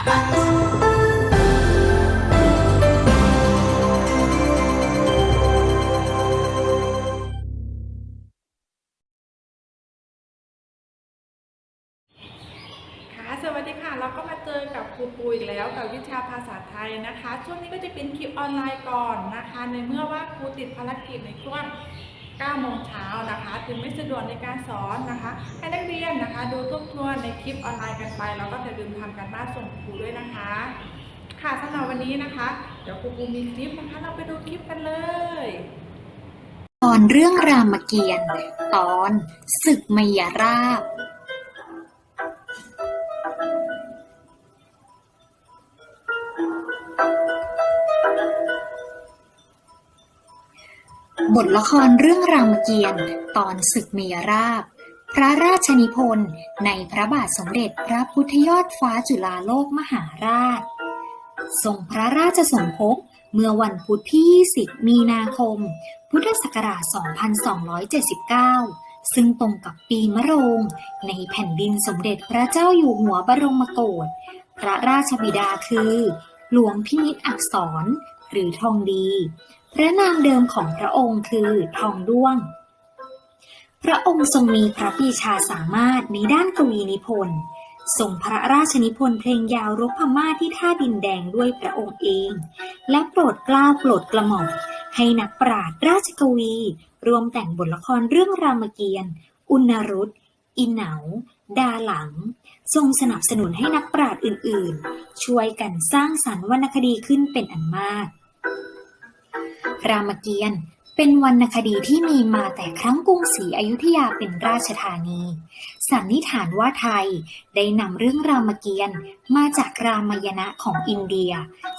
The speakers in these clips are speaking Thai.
ค่ะสวัสดีค่ะ เราก็มาเจอกับครูปูอีกแล้วกับวิชาภาษาไทยนะคะ ช่วงนี้ก็จะเป็นคลิปออนไลน์ก่อนนะคะ ในเมื่อว่าครูติดภารกิจในช่วง 9โมงเช้านะคะถึงไม่สะดวกในการสอนนะคะ ให้นักเรียนนะคะ ดูทบทวนในคลิปออนไลน์กันไป แล้วก็จะลืมทำการบ้านส่งครูด้วยนะคะ ค่ะสำหรับวันนี้นะคะ เดี๋ยวครูปูมีคลิปนะคะ เราไปดูคลิปกันเลยตอนเรื่องรามเกียรติ์ตอนศึกมยราบ บทละครเรื่องรามเกียรติ์ตอนศึกเมียราบ พระราชนิพนธ์ในพระบาทสมเด็จพระพุทธยอดฟ้าจุฬาโลกมหาราช ทรงพระราชสมภพเมื่อวันพุธที่ 20 มีนาคม พุทธศักราช 2279 ซึ่งตรงกับปีมะโรง ในแผ่นดินสมเด็จพระเจ้าอยู่หัวบรมโกศพระราชบิดาคือ หลวงพินิจอักษร หรือทองดี พระนามเดิมของพระองค์คือทองด้วง พระองค์ทรงมีพระปีชาสามารถในด้านกวีนิพนธ์ส่งพระราชนิพนธ์เพลงยาวรบพม่าที่ท่าดินแดงด้วยพระองค์เอง และโปรดกล้าโปรดกระหม่อมให้นักปราชญ์ราชกวี รวมแต่งบทละครเรื่องรามเกียรติ์อุณรุตอินเหนาดาหลัง ทรงสนับสนุนให้นักปราชญ์อื่นๆ ช่วยกันสร้างสรรค์วรรณคดีขึ้นเป็นอันมาก รามเกียรติ์เป็นวรรณคดีที่มีมาแต่ครั้งกรุงศรีอยุธยาเป็นราชธานี สันนิษฐานว่าไทยได้นำเรื่องรามเกียรติ์มาจากรามายณะของอินเดีย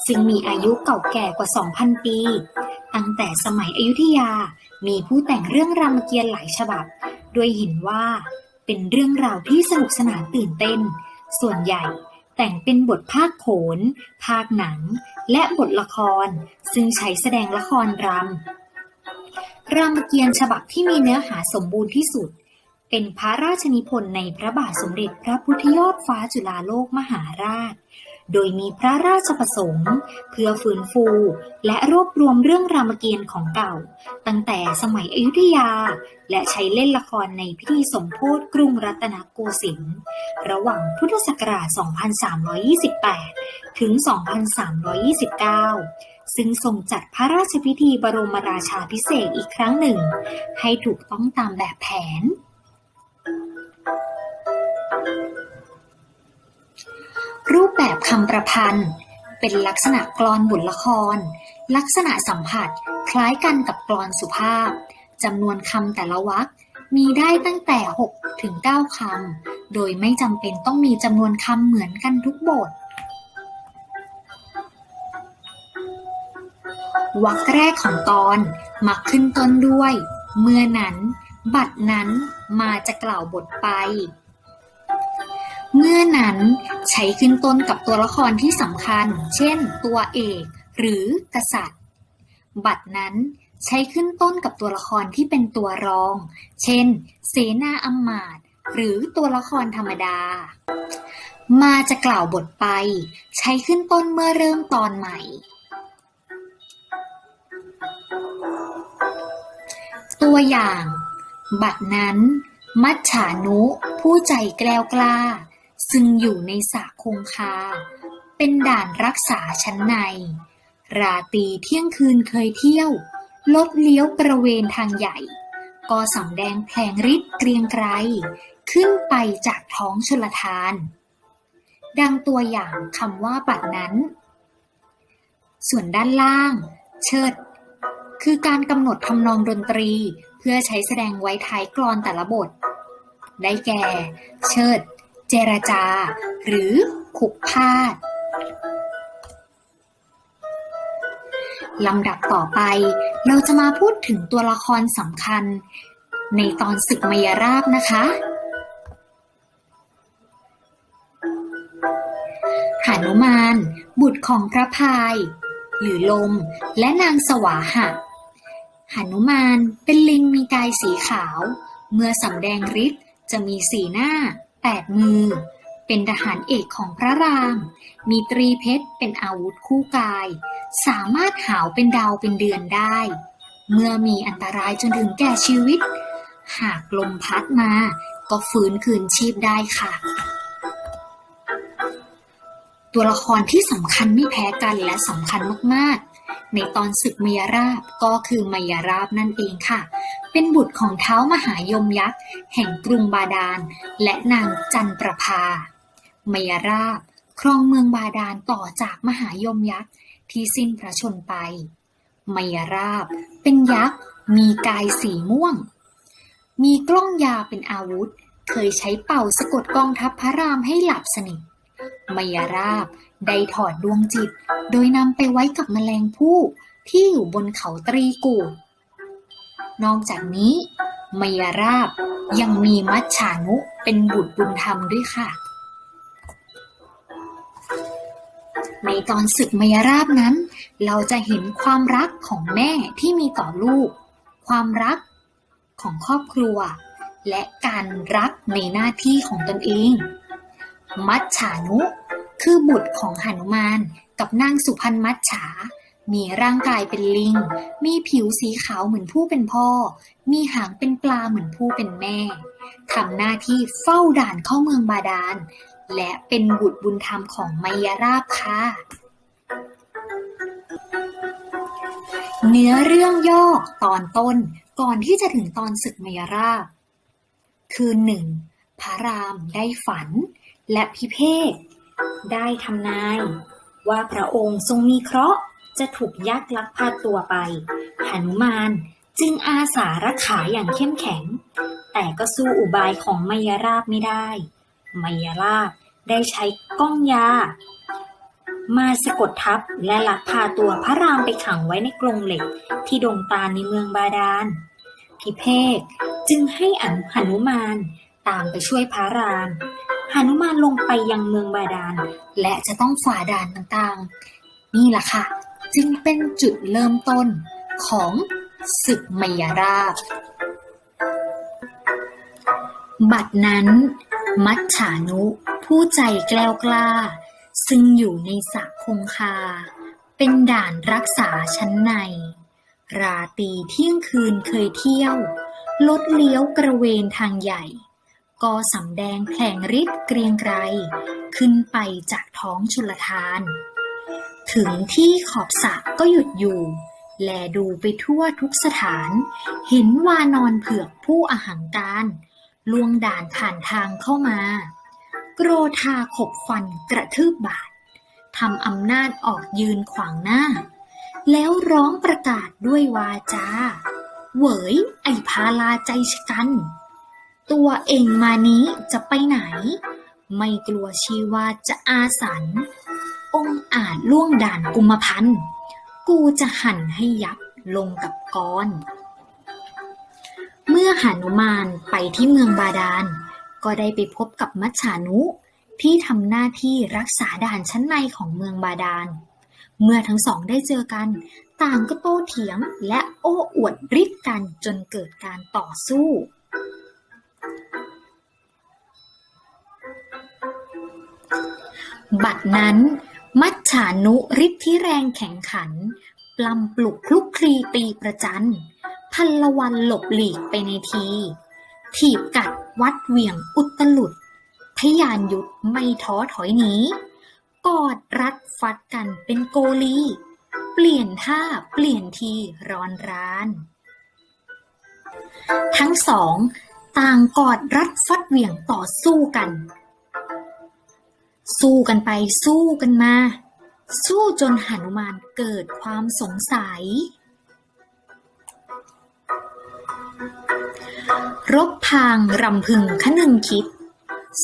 ซึ่งมีอายุเก่าแก่กว่า 2,000 ปี ตั้งแต่สมัยอยุธยา มีผู้แต่งเรื่องรามเกียรติ์หลายฉบับโดยเห็นว่าเป็นเรื่องราวที่สนุกสนานตื่นเต้น ส่วนใหญ่ แต่งเป็นบทภาคโขน ภาคหนัง และบทละคร ซึ่งใช้แสดงละครรำ รามเกียรติ์ฉบับที่มีเนื้อหาสมบูรณ์ที่สุด เป็นพระราชนิพนธ์ในพระบาทสมเด็จพระพุทธยอดฟ้าจุฬาโลกมหาราช โดยมีพระราชประสงค์ เพื่อฟื้นฟูและรวบรวมเรื่องรามเกียรติ์ของเก่า ตั้งแต่สมัยอยุธยา และใช้เล่นละครในพิธีสมโภชกรุงรัตนโกสินทร์ระหว่างพุทธศักราช 2328 ถึง 2329ซึ่งทรงจัดพระราชพิธีบรมราชาพิเศษอีกครั้งหนึ่ง ให้ถูกต้องตามแบบแผน รูปแบบคำประพันธ์ เป็นลักษณะกลอนบทละคร ลักษณะสัมผัสคล้ายกันกับกลอนสุภาพจำนวนคำแต่ละวรรคมีได้ตั้งแต่ 6 ถึง 9 คำ โดยไม่จำเป็นต้องมีจำนวนคำเหมือนกันทุกบทวรรคแรกของตอนมักขึ้นต้นด้วย เมื่อนั้น บัดนั้นมาจะกล่าวบทไป เมื่อนั้นใช้ขึ้นต้นกับตัวละครที่สำคัญ เช่น ตัวเอก หรือกษัตริย์ บัดนั้นใช้ขึ้นต้นกับตัวละครที่เป็นตัวรอง เช่น เสนาอำมาตย์หรือตัวละครธรรมดา มาจะกล่าวบทไป ใช้ขึ้นต้นเมื่อเริ่มตอนใหม่ ตัวอย่าง บัดนั้น มัจฉานุ ผู้ใจแกล้วกล้า ซึ่งอยู่ในสระคงคา เป็นด่านรักษาชั้นใน ราตีเที่ยงคืนเคยเที่ยว ลดเลี้ยวกระเวนทางใหญ่ ก็สำแดงแผลงฤทธิ์เกรียงไกรขึ้นไปจากท้องชลทาน ดังตัวอย่างคำว่าบัดนั้น ส่วนด้านล่าง เชิด คือการกำหนดทำนองดนตรีเพื่อใช้แสดงไว้ท้ายกลอนแต่ละบท ได้แก่ เชิด เจรจา หรือขุกพาดลำดับต่อไป เราจะมาพูดถึงตัวละครสำคัญ ในตอนศึกมยราบนะคะ หานุมาน บุตรของพระพาย หรือลม และนางสวาหะหานุมานเป็นลิงมีกายสีขาว เมื่อสำแดงฤทธิ์จะมีสีหน้า แปดมือ เป็นทหารเอกของพระราม มีตรีเพชรเป็นอาวุธคู่กาย สามารถหาวเป็นดาวเป็นเดือนได้ เมื่อมีอันตรายจนถึงแก่ชีวิต หากลมพัดมา ก็ฟื้นคืนชีพได้ค่ะ ตัวละครที่สำคัญไม่แพ้กันและสำคัญมากๆ ในตอนศึกมยราบก็คือมยราบนั่นเองค่ะ เป็นบุตรของเท้ามหายมยักษ์ แห่งกรุงบาดาล และนางจันประภามยราบครองเมืองบาดาลต่อจากมหายมยักษ์ที่สิ้นพระชนไป มยราบเป็นยักษ์ มีกายสีม่วง มีกล้องยาเป็นอาวุธ เคยใช้เป่าสะกดกองทัพพระรามให้หลับสนิท มยราบได้ถอดดวงจิต โดยนำไปไว้กับแมลงผู้ที่อยู่บนเขาตรีกูด นอกจากนี้มยราบยังมีมัจฉานุเป็นบุตรบุญธรรมด้วยค่ะ ในตอนศึกมยราบนั้น เราจะเห็นความรักของแม่ที่มีต่อลูก ความรักของครอบครัว และการรักในหน้าที่ของตนเอง มัจฉานุคือบุตรของหนุมานกับนางสุพรรณมัจฉา มีร่างกายเป็นลิง มีผิวสีขาวเหมือนผู้เป็นพ่อ มีหางเป็นปลาเหมือนผู้เป็นแม่ ทำหน้าที่เฝ้าด่านเข้าเมืองบาดาล และเป็นบุตรบุญธรรมของไมยราบค่ะ เนื้อเรื่องย่อตอนต้นก่อนที่จะถึงตอนศึกมยราบ คือหนึ่งพระรามได้ฝันและพิเภกได้ทำนาย ว่าพระองค์ทรงมีเคราะห์ จะถูกยักษ์ลักพาตัวไปหนุมานจึงอาสารักขาอย่างเข้มแข็ง แต่ก็สู้อุบายของมยราบไม่ได้มยราบได้ใช้ก้องยา มาสะกดทับและลักพาตัวพระรามไปขังไว้ในกรงเหล็กที่ดงตาลในเมืองบาดาลพิเภกจึงให้อันหนุมานตามไปช่วยพระรามหนุมานลงไปยังเมืองบาดาลและจะต้องฝ่าด่านต่างๆ นี่แหละค่ะ จึงเป็นจุดเริ่มต้นของศึกมยราบ บัดนั้น มัจฉานุผู้ใจแกล้วกล้า ซึ่งอยู่ในสระคงคา เป็นด่านรักษาชั้นใน ราตีเที่ยงคืนเคยเที่ยว ลดเลี้ยวกระเวนทางใหญ่ ก็สำแดงแผลงฤทธิ์เกรียงไกร ขึ้นไปจากท้องชุลทาน ถึงที่ขอบสระก็หยุดอยู่ แลดูไปทั่วทุกสถาน เห็นวานอนเผือกผู้อหังการลวงด่านผ่านทางเข้ามา โกรธาขบฟันกระทืบบาททำอำนาจออกยืนขวางหน้า แล้วร้องประกาศด้วยวาจาเหวยไอพาลาใจชกัน ตัวเองมานี้จะไปไหน ไม่กลัวชีวาจะอาสัน องอาจล่วงด่านกุมพันธ์กูจะหั่นให้ยับลงกับกรเมื่อหานุมานไปที่เมืองบาดาล ก็ได้ไปพบกับมัจฉานุที่ทำหน้าที่รักษาด่านชั้นในของเมืองบาดาล เมื่อทั้งสองได้เจอกัน ต่างก็โต้เถียงและโอ้อวดฤทธิ์กันจนเกิดการต่อสู้บัดนั้น มัจฉานุฤทธิ์ที่แรงแข็งขัน ปลำปลุกคลุกคลีตีประจัน พันละวันหลบหลีกไปในที ถีบกัดวัดเหวี่ยงอุตลุด ทยานยุทธไม่ท้อถอยหนี กอดรัดฟัดกันเป็นโกลี เปลี่ยนท่าเปลี่ยนทีร้อนราน ทั้งสอง ต่างกอดรัดฟัดเหวี่ยงต่อสู้กัน สู้กันไปสู้กันมา สู้จนหนุมานเกิดความสงสัย รบพางรำพึงขนึงคิด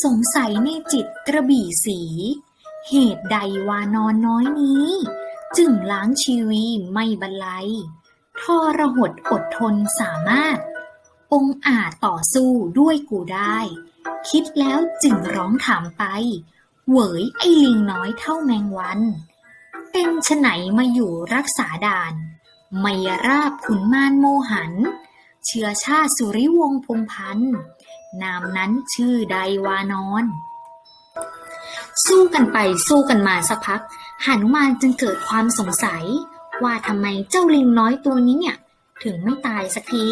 สงสัยในจิตกระบี่สี เหตุใดวานอนน้อยนี้ จึงล้างชีวีไม่บรรลัยทรหดอดทนสามารถ องอาจต่อสู้ด้วยกูได้ คิดแล้วจึงร้องถามไป เหวยไอ้ลิงน้อยเท่าแมงวัน เป็นฉไหนมาอยู่รักษาด่าน ไมยราบขุนมานโมหัน เชื้อชาติสุริวงศ์พงพันธ์นามนั้นชื่อใดวานอน สู้กันไปสู้กันมาสักพักหานุมานจึงเกิดความสงสัย ว่าทำไมเจ้าลิงน้อยตัวนี้เนี่ย ถึงไม่ตายสักที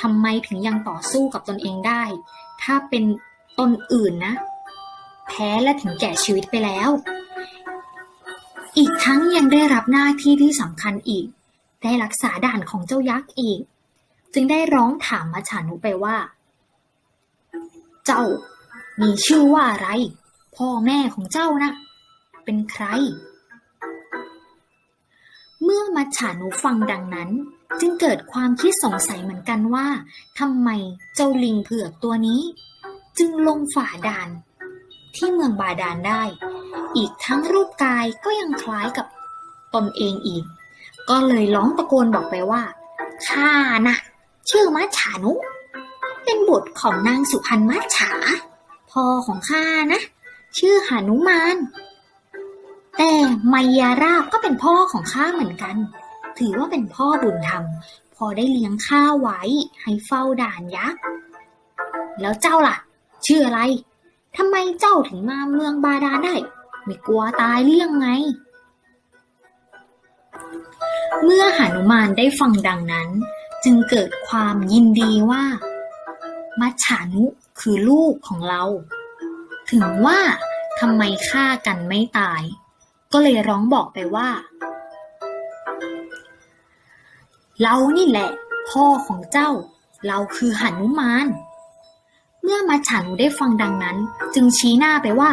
ทำไมถึงยังต่อสู้กับตนเองได้ ถ้าเป็นตนอื่นนะ แพ้และถึงแก่ชีวิตไปแล้ว อีกทั้งยังได้รับหน้าที่ที่สำคัญอีก ได้รักษาด่านของเจ้ายักษ์อีก จึงได้ร้องถามมาฉานุไปว่า เจ้ามีชื่อว่าอะไร พ่อแม่ของเจ้านะ เป็นใคร เมื่อมัจฉานุฟังดังนั้นจึงเกิดความคิดสงสัยเหมือนกันว่าทำไมเจ้าลิงเผือกตัวนี้ จึงลงฝ่าด่าน ที่เมืองบาดาลได้ อีกทั้งรูปกายก็ยังคล้ายกับตนเองอีก ก็เลยร้องตะโกนบอกไปว่าข้านะชื่อมัจฉานุ เป็นบุตรของนางสุพรรณมัจฉาพ่อของข้านะ ชื่อหานุมาน แต่ไมยาราบก็เป็นพ่อของข้าเหมือนกัน ถือว่าเป็นพ่อบุญธรรม พอได้เลี้ยงข้าไว้ให้เฝ้าด่านยักษ์ แล้วเจ้าล่ะ ชื่ออะไร ทำไมเจ้าถึงมาเมืองบาดาลได้ ไม่กลัวตายหรือยังไง เมื่อหานุมานได้ฟังดังนั้น จึงเกิดความยินดีว่า มัจฉานุคือลูกของเรา ถึงว่าทำไมฆ่ากันไม่ตาย ก็เลยร้องบอกไปว่า เรานี่แหละ พ่อของเจ้า เราคือหนุมาน เมื่อมัจฉานุได้ฟังดังนั้น จึงชี้หน้าไปว่า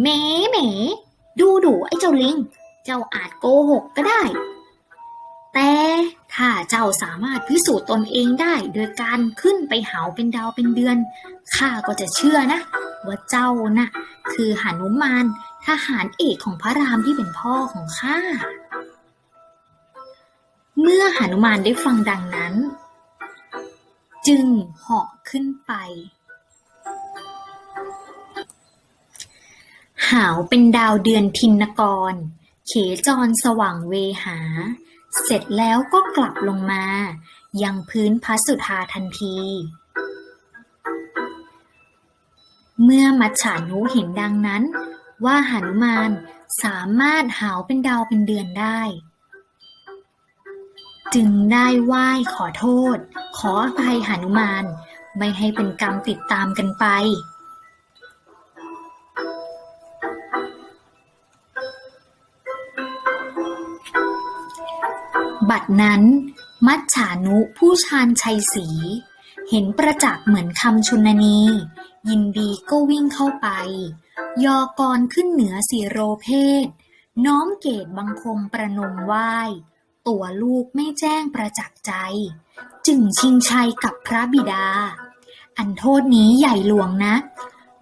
แหมแหมดูดูไอ้เจ้าลิง เจ้าอาจโกหกก็ได้ แต่ถ้าเจ้าสามารถพิสูจน์ตนเองได้ โดยการขึ้นไปหาเป็นดาวเป็นเดือนข้าก็จะเชื่อนะ ว่าเจ้านะ่ะคือหานุมานทหารเอกของพระรามที่เป็นพ่อของข้าเมื่อหานุมานได้ฟังดังนั้น จึงเหาะขึ้นไป หาวเป็นดาวเดือนทินกร เขจรสว่างเวหา เสร็จแล้วก็กลับลงมา ยังพื้นพระสุธาทันที เมื่อมัจฉานุเห็นดังนั้น ว่าหนุมานสามารถหาวเป็นดาวเป็นเดือนได้ จึงได้ไหว้ขอโทษ ขออภัยหนุมาน ไม่ให้เป็นกรรมติดตามกันไป นั้น มัจฉานุผู้ชาญชัยศรีเห็นประจักษ์เหมือนคำชนนี ยินดีก็วิ่งเข้าไป ยอกรขึ้นเหนือสีโรเพศ น้อมเกตบังคมประนมไหว้ ตัวลูกไม่แจ้งประจักษ์ใจ จึงชิงชัยกับพระบิดา อันโทษนี้ใหญ่หลวงนะ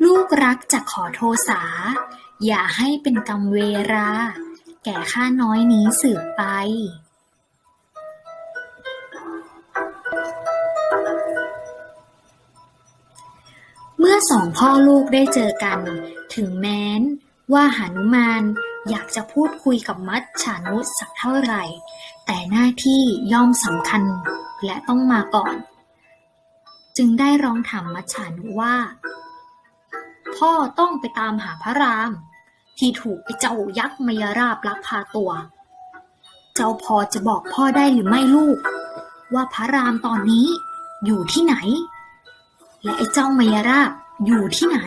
ลูกรักจะขอโทษาอย่าให้เป็นกรรมเวรา แก่ข้าน้อยนี้สืบไป สองพ่อลูกได้เจอกัน ถึงแม้นว่าหานุมานอยากจะพูดคุยกับมัจฉานุสักเท่าไหร่ แต่หน้าที่ย่อมสำคัญและต้องมาก่อน จึงได้ร้องถามมัจฉานุว่า พ่อต้องไปตามหาพระราม ที่ถูกไอ้เจ้ายักษ์มยราบลักพาตัว เจ้าพอจะบอกพ่อได้หรือไม่ลูก ว่าพระรามตอนนี้อยู่ที่ไหน และไอ้เจ้ามายราบ อยู่ที่ไหน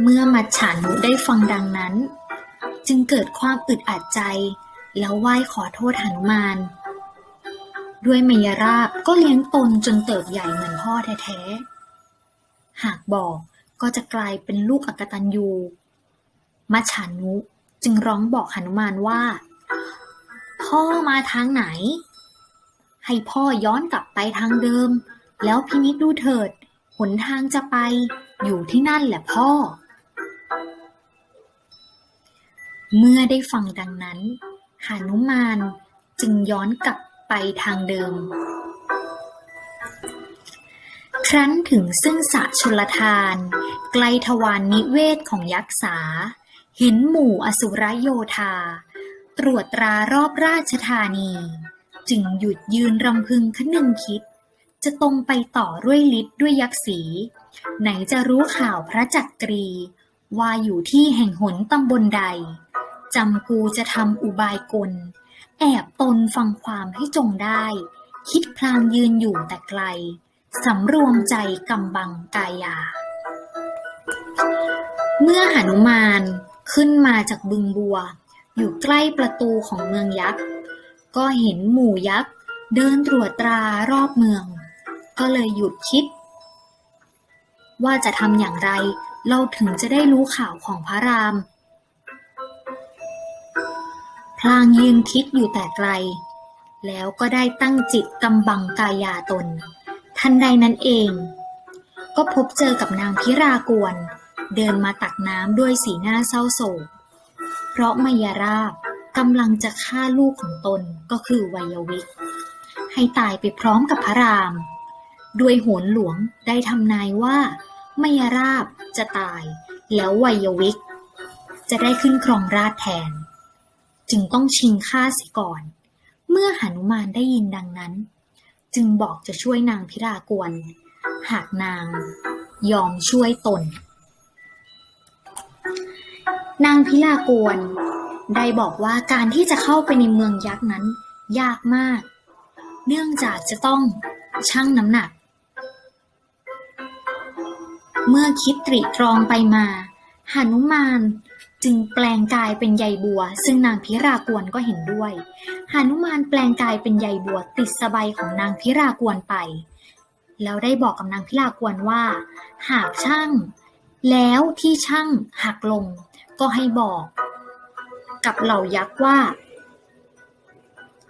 เมื่อมัจฉานุได้ฟังดังนั้น จึงเกิดความอึดอัดใจ แล้วไหว้ขอโทษหนุมาน ด้วยมายราบก็เลี้ยงตนจนเติบใหญ่เหมือนพ่อแท้ๆ หากบอกก็จะกลายเป็นลูกอกตัญญูมัจฉานุจึงร้องบอกหนุมานว่า พ่อมาทางไหน ให้พ่อย้อนกลับไปทางเดิม แล้วพินิจดูเถิด หนทางจะไปอยู่ที่นั่นแหละพ่อ เมื่อได้ฟังดังนั้น หานุมานจึงย้อนกลับไปทางเดิม ครั้นถึงซึ่งสระชลทาน ไกลทวารนิเวศของยักษ์สาเห็นหมู่อสุรโยธา ตรวจตรารอบราชธานี จึงหยุดยืนรำพึงคนึงคิด จะตรงไปต่อด้วยฤทธิ์ด้วยยักษ์สีไหนจะรู้ข่าวพระจักรี ว่าอยู่ที่แห่งหนตำบลใดจำกูจะทำอุบายกล แอบตนฟังความให้จงได้ คิดพลางยืนอยู่แต่ไกล สำรวมใจกำบังกายา เมื่อหนุมานขึ้นมาจากบึงบัว อยู่ใกล้ประตูของเมืองยักษ์ ก็เห็นหมู่ยักษ์เดินตรวจตรารอบเมือง ก็เลยหยุดคิด ว่าจะทำอย่างไร เราถึงจะได้รู้ข่าวของพระราม พลางยืนคิดอยู่แต่ไกล แล้วก็ได้ตั้งจิตกำบังกายาตน ทันใดนั้นเอง ก็พบเจอกับนางพิรากวนเดินมาตักน้ำด้วยสีหน้าเศร้าโศก เพราะมายาราบกำลังจะฆ่าลูกของตนก็คือวัยวิก ให้ตายไปพร้อมกับพระราม ด้วยโหนหลวงได้ทำนายว่า ไมยราบจะตาย แล้ววัยวิก จะได้ขึ้นครองราชแทน จึงต้องชิงฆ่าเสียก่อน เมื่อหนุมานได้ยินดังนั้น จึงบอกจะช่วยนางพิรากวนหากนางยอมช่วยตน นางพิลากวนได้บอกว่าการที่จะเข้าไปในเมืองยักษ์นั้น ยากมาก เนื่องจากจะต้องชั่งน้ำหนัก เมื่อคิดตรีตรองไปมาหานุมานจึงแปลงกายเป็นใยบัว ซึ่งนางพิรากวนก็เห็นด้วยหานุมานแปลงกายเป็นใยบัวติดสบายของนางพิรากวนไป แล้วได้บอกกับนางพิรากวนว่า หากช่าง แล้วที่ช่างหักลง ก็ให้บอก กับเหล่ายักษ์ว่า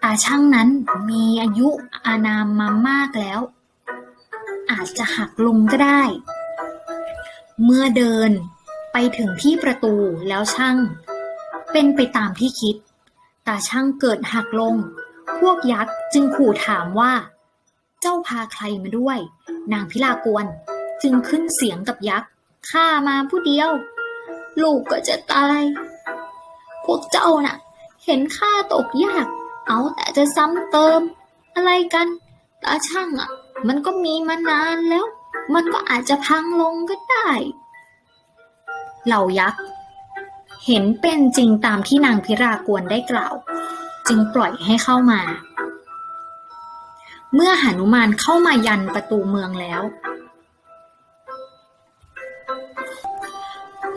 ตาช่างนั้นมีอายุอานามมามากแล้ว อาจจะหักลงก็ได้ เมื่อเดินไปถึงที่ประตูแล้วช่าง เป็นไปตามที่คิด ตาช่างเกิดหักลง พวกยักษ์จึงขู่ถามว่า เจ้าพาใครมาด้วย นางพิลากวนจึงขึ้นเสียงกับยักษ์ข้ามาผู้เดียว ลูกก็จะตาย พวกเจ้าน่ะ เห็นข้าตกยาก เอาแต่จะซ้ำเติม อะไรกัน ตาช่างอะ มันก็มีมานานแล้ว มันก็อาจจะพังลงก็ได้ เหล่ายักษ์ เห็นเป็นจริงตามที่นางพิรากวนได้กล่าว จึงปล่อยให้เข้ามา เมื่อหนุมานเข้ามายันประตูเมืองแล้ว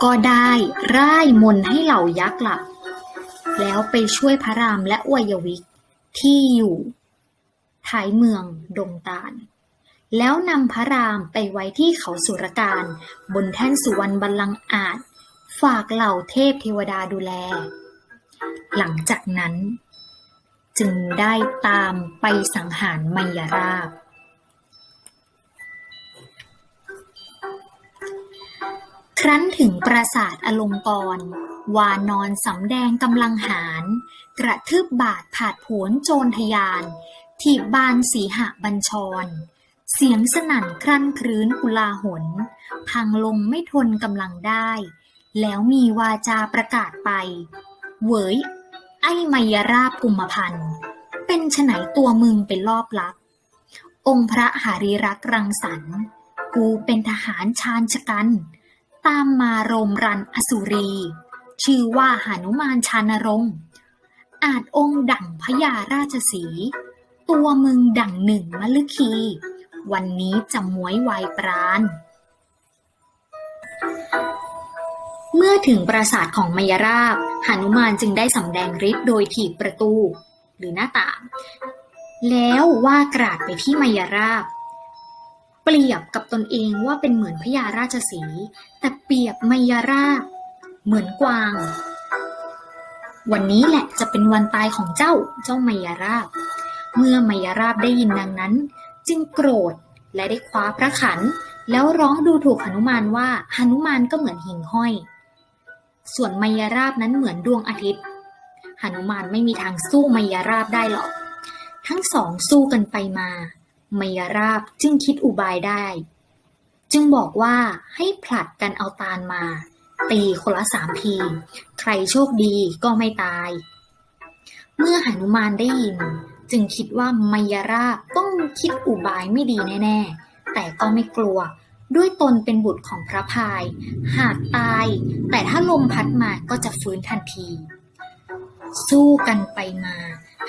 ก็ได้ร่ายมนให้เหล่ายักษ์หลับ แล้วไปช่วยพระรามและอวยวิกที่อยู่ท้ายเมืองดงตาล แล้วนำพระรามไปไว้ที่เขาสุรการ บนแท่นสุวรรณบัลลังก์อาจ ฝากเหล่าเทพเทวดาดูแล หลังจากนั้น จึงได้ตามไปสังหารมายราบ ครั้นถึงปราสาทอลงกร วานอนสำแดงกำลังหาร กระทืบบาทผาดโผนโจรทยาน ถีบบานสีหะบัญชร เสียงสนั่นครั่นครื้นกุลาหน พังลงไม่ทนกำลังได้ แล้วมีวาจาประกาศไป เวยไอ้มายราบกุมพันธ์เป็นไฉนตัวมึงเป็นรอบลัก องค์พระหารีรักรังสรรค์กูเป็นทหารชาญชกัน ตามมาโรมรันอสุรี ชื่อว่าหานุมานชานรงค์อาจองค์ดั่งพญาราชสี ตัวมึงดั่งหนึ่งมฤคี วันนี้จะมวยวายปราณ เมื่อถึงปราสาทของมยราบหนุมานจึงได้สำแดงฤทธิ์โดยถีบประตูหรือหน้าต่าง แล้วว่ากราดไปที่มยราบ เปรียบกับตนเองว่าเป็นเหมือนพญาราชสี แต่เปรียบมยราบ เหมือนกวาง วันนี้แหละจะเป็นวันตายของเจ้าเจ้ามยราบ เมื่อมยราบได้ยินดังนั้น จึงโกรธและได้คว้าพระขัน แล้วร้องดูถูกหนุมานว่าหนุมานก็เหมือนหิ่งห้อย ส่วนมายราบนั้นเหมือนดวงอาทิตย์หนุมานไม่มีทางสู้มายราบได้หรอก ทั้งสองสู้กันไปมามายราบจึงคิดอุบายได้ จึงบอกว่าให้ผลัดกันเอาตาลมา ตีคนละสามที ใครโชคดีก็ไม่ตาย เมื่อหนุมานได้ยิน จึงคิดว่ามายาราต้องคิดอุบายไม่ดีแน่ ๆ แต่ก็ไม่กลัว ด้วยตนเป็นบุตรของพระพาย หากตาย แต่ถ้าลมพัดมาก็จะฟื้นทันที สู้กันไปมา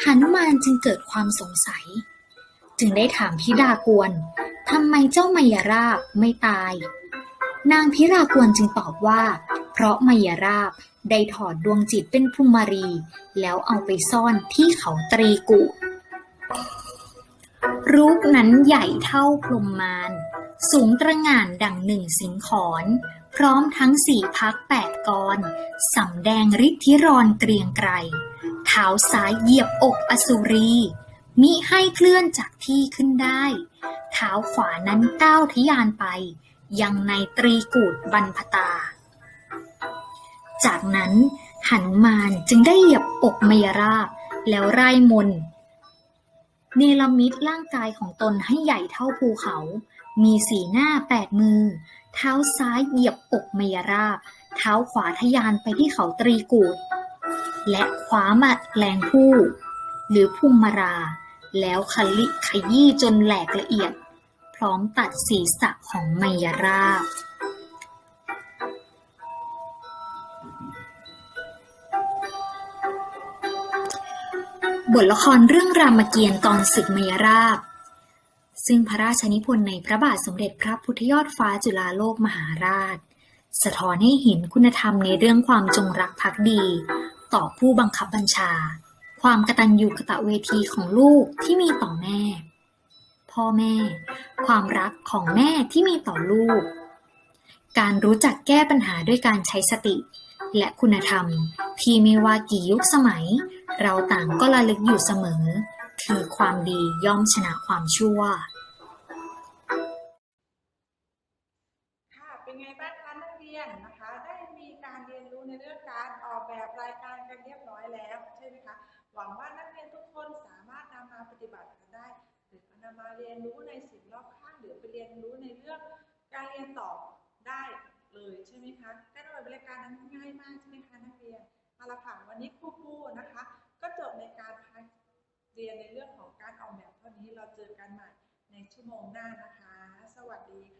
หนุมานจึงเกิดความสงสัย จึงได้ถามพิรากวนทำไมเจ้ามายาราบไม่ตาย นางพิรากวนจึงตอบว่า เพราะมายาราบได้ถอดดวงจิตเป็นภูมารี แล้วเอาไปซ่อนที่เขาตรีกุ รูปนั้นใหญ่เท่าพรหมมาร สูงตระหง่านดังหนึ่งสิงขอนพร้อมทั้งสี่พักแปดกรสำแดงฤทธิรอนเกรียงไกรเท้าซ้ายเหยียบอกอสุรี มิให้เคลื่อนจากที่ขึ้นได้ เท้าขวานั้นก้าวทยานไป ยังในตรีกูดบรรพตา จากนั้นหันมานจึงได้เหยียบอกมยราบแล้วไร่มน เนรมิตร่างกายของตนให้ใหญ่เท่าภูเขา มีสีหน้าแปดมือ เท้าซ้ายเหยียบอกมยราบ เท้าขวาทะยานไปที่เขาตรีกูด และคว้ามาแรงผู้ หรือภูมิมารา แล้วขลิขยี้จนแหลกละเอียด พร้อมตัดศีรษะของมยราบ บทละครเรื่องรามเกียรติ์ตอนศึกมยราบ ซึ่งพระราชนิพนธ์ในพระบาทสมเด็จพระพุทธยอดฟ้าจุฬาโลกมหาราช สะท้อนให้เห็นคุณธรรมในเรื่องความจงรักภักดี ต่อผู้บังคับบัญชา ความกตัญญูกตะเวทีของลูกที่มีต่อแม่ พ่อแม่ ความรักของแม่ที่มีต่อลูก การรู้จักแก้ปัญหาด้วยการใช้สติ และคุณธรรมที่ไม่ว่ากี่ยุคสมัย เราต่างก็ระลึกอยู่เสมอ คือความดีย่อมชนะความชั่ว ค่ะ เป็นไงบ้างคะนักเรียนนะคะ ได้มีการเรียนรู้ในเรื่องการออกแบบรายการกันเรียบร้อยแล้วใช่ไหมคะ หวังว่านักเรียนทุกคนสามารถนำมาปฏิบัติกันได้ หรือนำมาเรียนรู้ในสิ่งรอบข้างหรือไปเรียนรู้ในเรื่องการเรียนต่อได้เลยใช่ไหมคะ การออกแบบรายการนั้นง่ายมากใช่ไหมคะนักเรียนเอาละค่ะวันนี้ครูปูนะคะ ก็จบในการพักเรียนในเรื่องของการออกแบบเท่านี้เราเจอกันใหม่ในชั่วโมงหน้านะคะ สวัสดีค่ะ